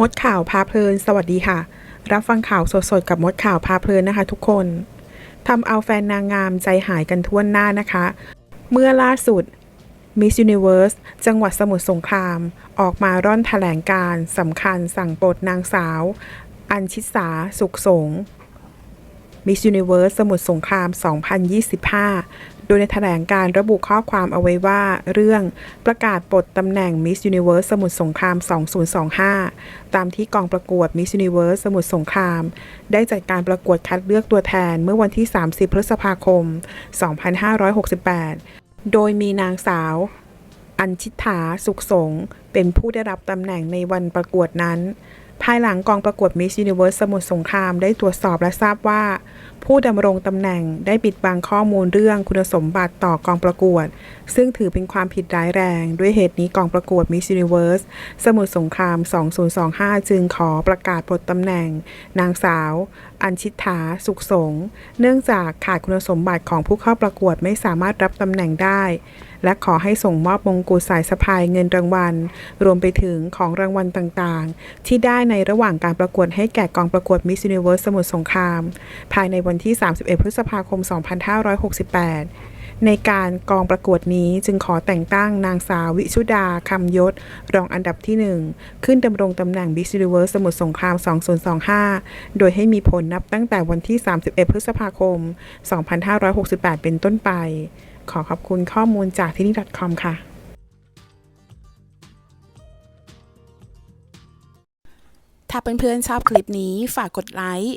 มดข่าวพาเพลิน สวัสดีค่ะ รับฟังข่าวสดๆ กับมดข่าวพาเพลินนะคะ ทุกคนทำเอาแฟนนางงามใจหายกันทั่วหน้านะคะ เมื่อล่าสุด Miss Universe จังหวัดสมุทรสงคราม ออกมาร่อนแถลงการสำคัญสั่งปลดนางสาว อัญชิสาสุขสง Miss Universe สมุทรสงคราม 2025 โดยในแถลงการระบุข้อความเอาไว้ว่า เรื่องประกาศปลดตำแหน่ง Miss Universe สมุทรสงคราม 2025 ตามที่กองประกวด Miss Universe สมุทรสงคราม ได้จัดการประกวดคัดเลือกตัวแทนเมื่อวันที่ 30 พฤษภาคม 2568 โดยมีนางสาวอัญชิตาสุขสงฆ์เป็นผู้ได้รับตำแหน่งในวันประกวดนั้น ภายหลังกองประกวด Miss Universe สมุทรสงครามได้ตรวจสอบและทราบว่า ผู้ดำรงตำแหน่งได้ปิดบังข้อมูลเรื่องคุณสมบัติต่อกองประกวด ซึ่งถือเป็นความผิดร้ายแรง ด้วยเหตุนี้กองประกวด Miss Universe สมุทรสงคราม 2025 จึงขอประกาศปลดตำแหน่ง นางสาว อัญชิตาสุขสง เนื่องจากขาดคุณสมบัติของผู้เข้าประกวดไม่สามารถรับตำแหน่งได้ และขอให้ส่งมอบมงกุฎสายสะพายเงินรางวัล รวมไปถึงของรางวัลต่างๆ ที่ได้ในระหว่างการประกวดให้แก่กองประกวด Miss Universe สมุทรสงคราม ภายในวันที่ 31 พฤษภาคม 2568 ในการกองประกวดนี้จึงขอแต่งตั้งนางสาววิชุดาคำยศ รองอันดับที่ 1 ขึ้นดำรงตำแหน่ง Miss Universe สมุทรสงคราม 2025 โดยให้มีผลนับตั้งแต่วันที่ 31 พฤษภาคม 2568 เป็นต้นไป ขอขอบคุณข้อมูลจากที่นี่ .com ค่ะถ้าเพื่อนๆชอบคลิปนี้ฝากกดไลค์